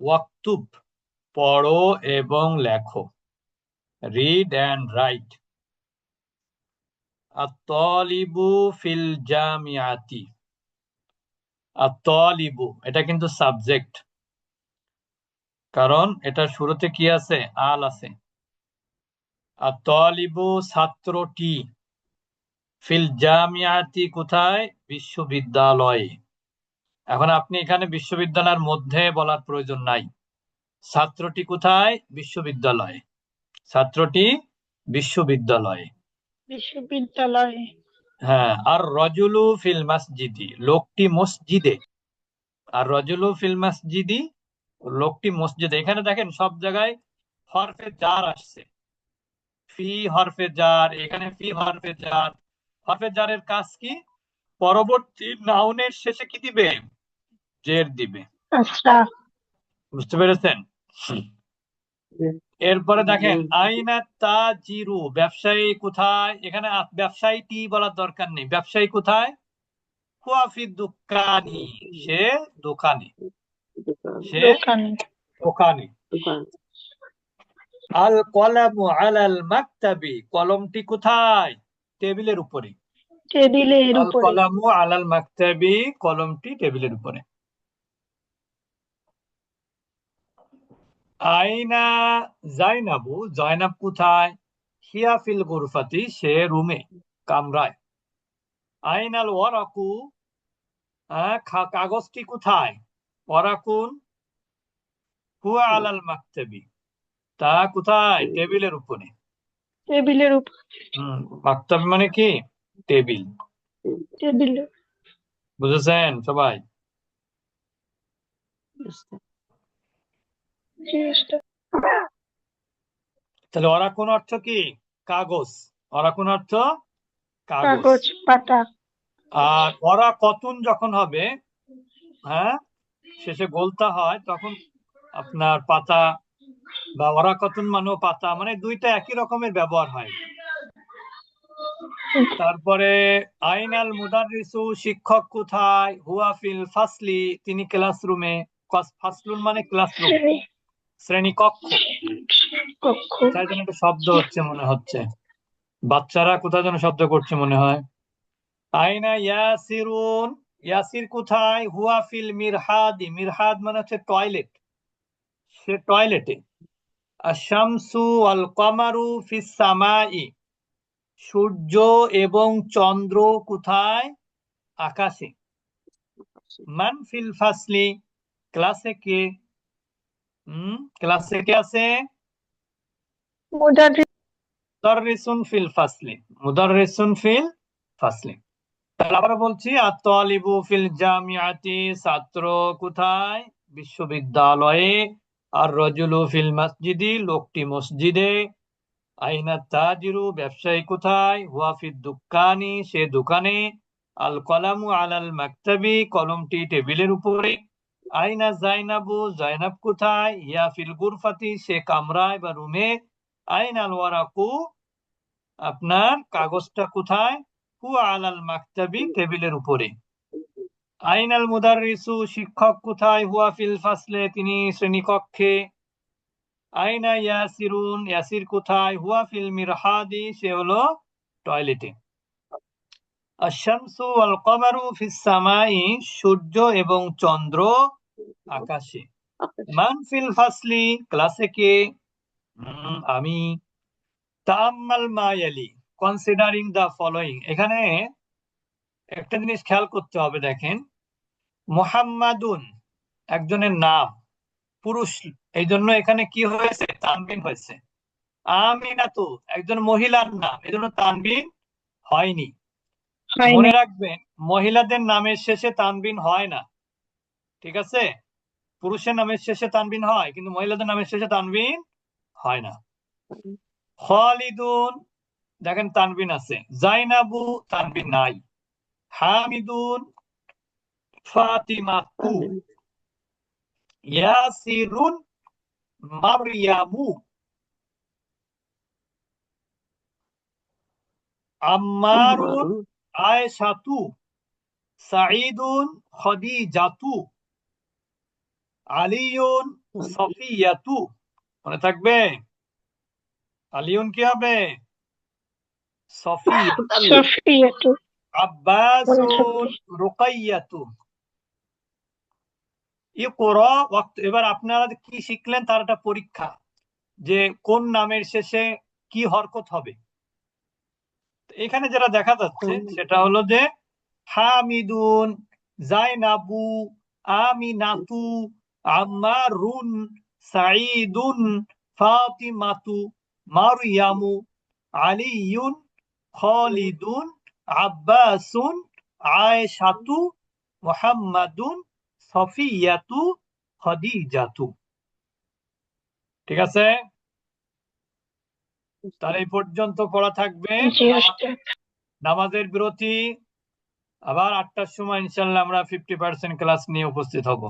ওয়াক্তুব, পড়ো এবং লেখো। Read and write. আত-তালিবু ফিল জামিয়াতি আত-তালিবু, এটা কিন্তু সাবজেক্ট। কারণ এটা শুরুতে কি আছে? আল আছে। আত-তালিবু ছাত্রটি ফিল জামিয়াতি কোথায়? বিশ্ববিদ্যালয়ে। এখন আপনি এখানে বিশ্ববিদ্যালয়ের মধ্যে বলার প্রয়োজন নাই। ছাত্রটি কোথায়? বিশ্ববিদ্যালয়ে। ছাত্রটি বিশ্ববিদ্যালয়ে। বিশ্ববিদ্যালয়ে। হ্যাঁ আর রজুলু ফিল মসজিদি লোকটি মসজিদে। আর রজুলু ফিল মসজিদি লোকটি মসজিদে। এখানে দেখেন সব জায়গায় হরফে জার আসছে। ফি হরফে জার এখানে ফি হরফে জার। হরফে জারের কাজ কি? পরবর্তী নাউনের শেষে কি দিবে? জের দিবে। আচ্ছা। বুঝতে পেরেছেন? এরপরে দেখেন আইনা তাজিরু ব্যবসায়ী কোথায়? এখানে আ- ব্যবসায়ীটি বলার দরকার নেই। ব্যবসায়ী কোথায়? হুয়াফি দোকানি। সে দোকানে। সে দোকানে। দোকানে। আল কলামু আলাল মাকতাবি। কলমটি কোথায়? টেবিলের উপরে। টেবিলের উপরে। কলামু আলাল মাকতাবি কলমটি টেবিলের উপরে। আইনা জাইনাবু জয়নাব কোথায়? হিয়া ফিল গুরফাতি সে রুমে কামরায়। আইনাল ওয়ারাকু কাগজটি কোথায়? ওয়ারাকুন। হুয়া আলাল মাকতাবি তা কোথায়? টেবিলের উপরে। টেবিলের উপর মাকতাব মানে কি? টেবিল টেবিল বুঝেছেন সবাই। তাহলে ওরাকুন অর্থ কি? কাগজ। ওরা কোন অর্থ? কাগজ পাতা। আর ওরা কতুন যখন হবে হ্যাঁ শেষে গোলতা হয় তখন আপনার পাতা বা ওরা কতুন মানেও পাতা মানে দুইটা একই রকমের ব্যবহার হয়। তারপরে আইনাল মুদাররিসু শিক্ষক কোথায়? হুয়া ফিল ফাসলি তিনি ক্লাসরুমে ফাসলুন মানে ক্লাসরুম। শ্রেণি কক্ষ। কক্ষ। কোথায় যেন একটা শব্দ হচ্ছে মনে হচ্ছে। বাচ্চারা কোথায় যেন শব্দ করছে মনে হয়। আইনা ইয়াসিরুন ইয়াসির কোথায়? হুয়া ফিল মিরহাদি মিরহাদ মানে হচ্ছে টয়লেট। সে টয়লেটে। আশামসু আল কমারু ফিস সামাই। সূর্য এবং চন্দ্র কোথায়? আকাশে। মান ফিল ফাসলি ক্লাসে কে? হুম ক্লাসে কে আছে? মুদাররিসুন ফিল ফাসলি মুদাররিসুন ফিল ফাসলি। তাহলে আবার বলছি আত-তালিবু ফিল জামিআতি ছাত্র কোথায়? বিশ্ববিদ্যালয়ে। আর রজুলু ফিল মসজিদি লোকটি মসজিদে। আইনা তাজিরু ব্যবসায়ী কোথায় ফিদ দুকানি সে দোকানে আল কলামু আলাল মাকতাবি কলমটি টেবিলের উপরে আইনা জাইনাবু জাইনাব কোথায় ইয়া ফিল গুরফাতি সে কামরায় বা রুমে আইনাল ওয়ারাকু আপনার কাগজটা কোথায় হুয়া আলাল মাকতাবি টেবিলের উপরে আইনাল মুদাররিসু শিক্ষক কোথায় হুয়া ফিল ফাসলে তিনি শ্রেণীকক্ষে আইনা ইয়াসিরুন, ইয়াসির কোথায়? হুয়া ফিল মিরহাদি, সে হলো টয়লেটে। আশ-শামসু ওয়াল কমারু ফিস সামাই, সূর্য এবং চন্দ্র আকাশে। মান ফিল ফাসলি, ক্লাসে কে? আমি। তাম্মাল মা ইয়ালি, কনসিডারিং দ্য ফলোয়িং। এখানে একটা জিনিস খেয়াল করতে হবে, দেখেন। মুহাম্মাদুন, একজনের নাম। পুরুষ এই জন্য এখানে কি হয়েছে? তানবিন হয়েছে। আমিনাতু একজন মহিলার নাম। এই জন্য তানবিন হয়নি। মনে রাখবেন মহিলাদের নামের শেষে তানবিন হয় না। ঠিক আছে? পুরুষের নামের শেষে তানবিন হয় কিন্তু মহিলাদের নামের শেষে তানবিন হয় না। খালিদুন দেখেন তানবিন আছে। জাইনাবু তানবিন নাই। হামিদুন ফাতিমাতু। ইয়াসিরুন মারয়ামু আম্মারুন আয়েশাতু সাঈদুন খদিজাতু আলিয়ুন সফিয়াতু মনে থাকবে? আলিয়ুন কি হবে? সফিয়াতু। আব্বাসুন রুকাইয়াতু। এবার আপনারা কি শিখলেন তার একটা পরীক্ষা যে কোন নামের শেষে কি হরকত হবে। এখানে যেটা দেখা যাচ্ছে সেটা হলো যে হামিদুন জাইনাবু আমিনাতু আম্মারুন সাঈদুন ফাতিমাতু মারইয়ামু আলিয়ুন খালিদুন আব্বাসুন আয়েশাতু মুহাম্মাদুন সফিয়াতু খদিজাতু। ঠিক আছে? তাহলে এই পর্যন্ত পড়া থাকবে। নামাজের বিরতি। আবার আটটার সময় ইনশাল্লাহ আমরা ফিফটি পার্সেন্ট ক্লাস নিয়ে উপস্থিত হব।